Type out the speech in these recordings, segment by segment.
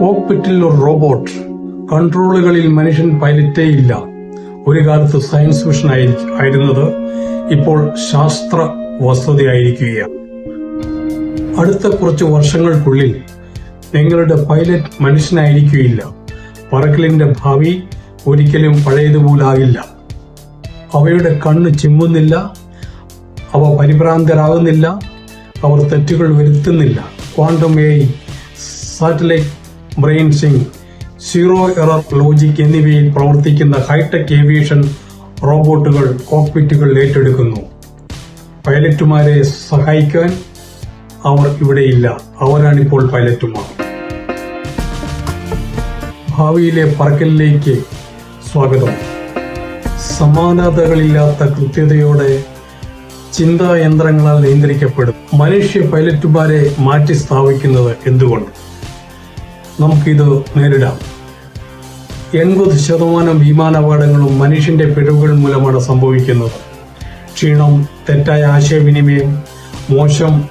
കോക്പിറ്റിൽ ഒരു റോബോട്ട് കൺട്രോളുകളിൽ മനുഷ്യൻ പൈലറ്റേ ഇല്ല. ഒരു കാലത്ത് സയൻസ് ഫിഷൻ ആയിരുന്നത് ഇപ്പോൾ ശാസ്ത്ര വസ്തുതയായിരിക്കുകയാണ് അടുത്ത കുറച്ച് വർഷങ്ങൾക്കുള്ളിൽ നിങ്ങളുടെ പൈലറ്റ് മനുഷ്യനായിരിക്കുകയില്ല. പറക്കലിന്റെ ഭാവി ഒരിക്കലും പഴയതുപോലാകില്ല. അവയുടെ കണ്ണ് ചിമ്മുന്നില്ല. അവ പരിഭ്രാന്തരാകുന്നില്ല. അവർ തെറ്റുകൾ വരുത്തുന്നില്ല. Quantum A satellite brain sing zero error logic എന്നിവയിൽ പ്രവർത്തിക്കുന്ന ഹൈടെക് ഏവിയേഷൻ റോബോട്ടുകൾ കോക്പിറ്റുകൾ ഏറ്റെടുക്കുന്നു. പൈലറ്റുമാരെ സഹായിക്കാൻ അവർ ഇവിടെയില്ല. അവരാണിപ്പോൾ പൈലറ്റുമാർ. ഭാവിയിലെ പറക്കലിലേക്ക് സ്വാഗതം. സമാനതകളില്ലാത്ത കൃത്യതയോടെ ചിന്താ യന്ത്രങ്ങളാൽ നിയന്ത്രിക്കപ്പെടും. മനുഷ്യ പൈലറ്റുമാരെ മാറ്റി സ്ഥാപിക്കുന്നത് എന്തുകൊണ്ട്? നമുക്കിത് നേരിടാം. എൺപത് ശതമാനം വിമാനാപകടങ്ങളും മനുഷ്യന്റെ പിഴവുകൾ മൂലമാണ് സംഭവിക്കുന്നത്. ക്ഷീണം തെറ്റായ ആശയവിനിമയം മോശം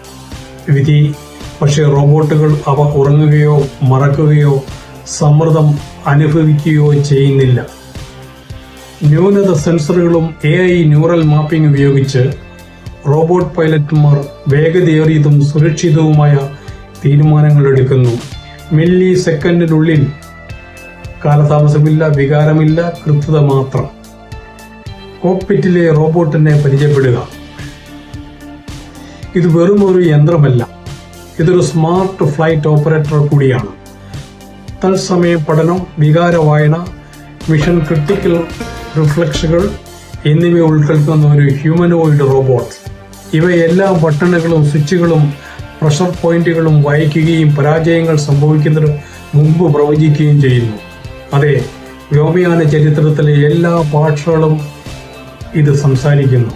വിധി പക്ഷേ റോബോട്ടുകൾ അവ ഉറങ്ങുകയോ മറക്കുകയോ സമ്മർദ്ദം അനുഭവിക്കുകയോ ചെയ്യുന്നില്ല. ന്യൂനത സെൻസറുകളും എ ഐ ന്യൂറൽ മാപ്പിംഗ് ഉപയോഗിച്ച് റോബോട്ട് പൈലറ്റുമാർ വേഗതയേറിയതും സുരക്ഷിതവുമായ തീരുമാനങ്ങൾ എടുക്കുന്നു മില്ലി സെക്കൻഡിനുള്ളിൽ കാലതാമസമില്ല വികാരമില്ല കൃത്യത മാത്രം. കോക്പിറ്റിലെ റോബോട്ടിനെ പരിചയപ്പെടുക. ഇത് വെറും ഒരു യന്ത്രമല്ല. ഇതൊരു സ്മാർട്ട് ഫ്ലൈറ്റ് ഓപ്പറേറ്റർ കൂടിയാണ്. തത്സമയ പഠനം വികാര വായന മിഷൻ ക്രിട്ടിക്കൽ റിഫ്ലക്സുകൾ എന്നിവ ഉൾക്കൊള്ളുന്ന ഒരു ഹ്യൂമനോയിഡ് റോബോട്ട്. ഇവയെല്ലാം ബട്ടണുകളും സ്വിച്ചുകളും പ്രഷർ പോയിന്റുകളും വായിക്കുകയും പരാജയങ്ങൾ സംഭവിക്കുന്നതിന് മുമ്പ് പ്രവചിക്കുകയും ചെയ്യുന്നു. അതെ വ്യോമയാന ചരിത്രത്തിലെ എല്ലാ ഭാഷകളും ഇത് സംസാരിക്കുന്നു.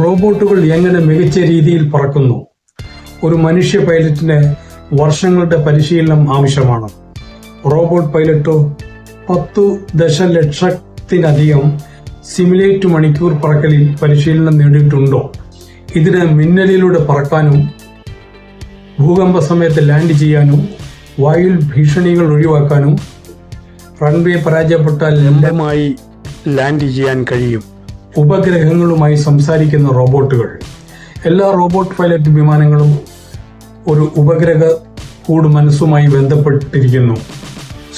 റോബോട്ടുകൾ എങ്ങനെ മികച്ച രീതിയിൽ പറക്കുന്നു? ഒരു മനുഷ്യ പൈലറ്റിന് വർഷങ്ങളുടെ പരിശീലനം ആവശ്യമാണ്. റോബോട്ട് പൈലറ്റോ പത്തു ദശലക്ഷത്തിനധികം സിമുലേറ്റ് മണിക്കൂർ പറക്കലിൽ പരിശീലനം നേടിയിട്ടുണ്ടോ? ഇതിന് മിന്നലിലൂടെ പറക്കാനും ഭൂകമ്പ സമയത്ത് ലാൻഡ് ചെയ്യാനും വായുവിൽ ഭീഷണികൾ ഒഴിവാക്കാനും റൺവേ പരാജയപ്പെട്ടാൽ ലംബമായി ലാൻഡ് ചെയ്യാൻ കഴിയും. ഉപഗ്രഹങ്ങളുമായി സംസാരിക്കുന്ന റോബോട്ടുകൾ. എല്ലാ റോബോട്ട് പൈലറ്റ് വിമാനങ്ങളും ഒരു ഉപഗ്രഹ കൂട് മനസ്സുമായി ബന്ധപ്പെട്ടിരിക്കുന്നു.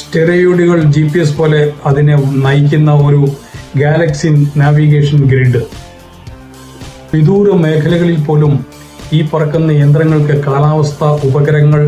സ്റ്റെറോയിഡുകൾ ജി പി എസ് പോലെ അതിനെ നയിക്കുന്ന ഒരു ഗാലക്സി നാവിഗേഷൻ ഗ്രിഡ്. വിദൂര മേഖലകളിൽ പോലും ഈ പറക്കുന്ന യന്ത്രങ്ങൾക്ക് കാലാവസ്ഥ ഉപഗ്രഹങ്ങൾ